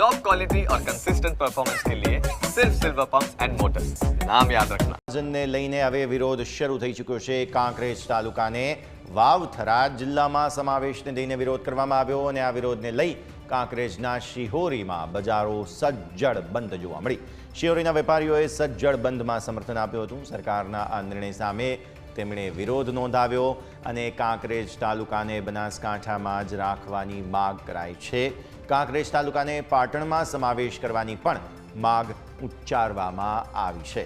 Top quality और consistent performance के लिए सिर्फ सिल्वर पंप एंड मोटर्स नाम याद रखना આયોજનને લઈને હવે વિરોધ શરૂ થઈ ચૂક્યો છે કાંકરેજ તાલુકાને વાવથરા જિલ્લામાં સમાવેશને લઈને વિરોધ કરવામાં આવ્યો અને આ વિરોધને લઈ કાંકરેજના શિહોરીમાં બજારો સજ્જડ બંધ જોવા મળી શિહોરીના વેપારીઓએ સજ્જડ બંધમાં સમર્થન આપ્યું હતું સરકારના આ નિર્ણય સામે તેમણે વિરોધ નોંધાવ્યો અને કાંકરેજ તાલુકાને બનાસકાંઠામાં જ રાખવાની માગ કરાઈ છે કાંકરેજ તાલુકાને પાટણમાં સમાવેશ કરવાની પણ માગ ઉચ્ચારવામાં આવી છે.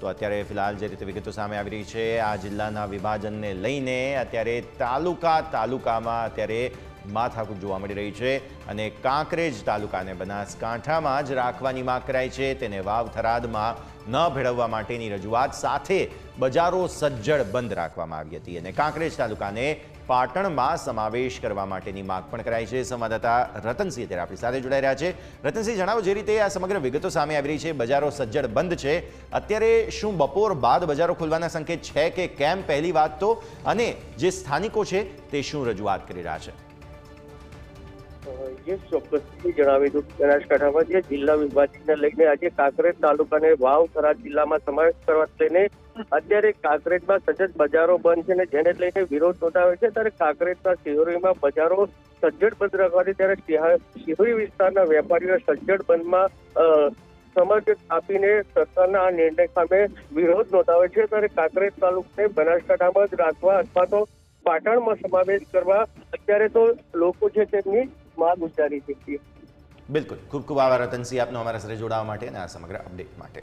તો અત્યારે ફિલહાલ જે રીતે વિગતો સામે આવી રહી છે, આ જિલ્લાના વિભાજનને લઈને અત્યારે તાલુકા તાલુકામાં અત્યારે માથાકૂટ જોવા મળી રહી છે અને કાંકરેજ તાલુકાને બનાસકાંઠામાં જ રાખવાની માંગ કરાઈ છે. તેને વાવ થરાદમાં ન ભેળવવા માટેની રજૂઆત સાથે બજારો સજ્જડ બંધ રાખવામાં આવી હતી અને કાંકરેજ તાલુકાને પાટણમાં સમાવેશ કરવા માટેની માંગ પણ કરાઈ છે. સંવાદદાતા રતનસિંહ અત્યારે આપણી સાથે જોડાઈ રહ્યા છે. રતનસિંહ, જણાવો જે રીતે આ સમગ્ર વિગતો સામે આવી રહી છે. બજારો સજ્જડ બંધ છે. અત્યારે શું બપોર બાદ બજારો ખોલવાના સંકેત છે કે કેમ? પહેલી વાત તો અને જે સ્થાનિકો છે તે શું રજૂઆત કરી રહ્યા છે? જે ચોક્કસથી જણાવી દઉં બનાસકાંઠામાં જે જિલ્લા વિભાજનને લઈને આજે કાંકરેજ તાલુકાને વાવ થરાદ જિલ્લામાં સમાવેશ કરવા લઈને અત્યારે કાંકરેજમાં સજ્જડ બજારો બંધ છે ને જેને લઈને વિરોધ નોંધાવે છે. ત્યારે કાંકરેજના શિહોરીમાં બજારો સજ્જડ બંધ રાખવાથી ત્યારે શિહા- શિહોરી વિસ્તારના વેપારીઓ સજ્જડ બંધમાં સમર્થન આપીને સરકારના આ નિર્ણય સામે વિરોધ નોંધાવે છે. ત્યારે કાંકરેજ તાલુકાને બનાસકાંઠામાં જ રાખવા અથવા તો પાટણમાં સમાવેશ કરવા અત્યારે તો લોકો છે તેમની ઉચ્ચારી છે. બિલકુલ. ખૂબ ખૂબ આભાર રતનસિંહ આપનો અમારા સાથે જોડાવા માટે અને આ સમગ્ર અપડેટ માટે.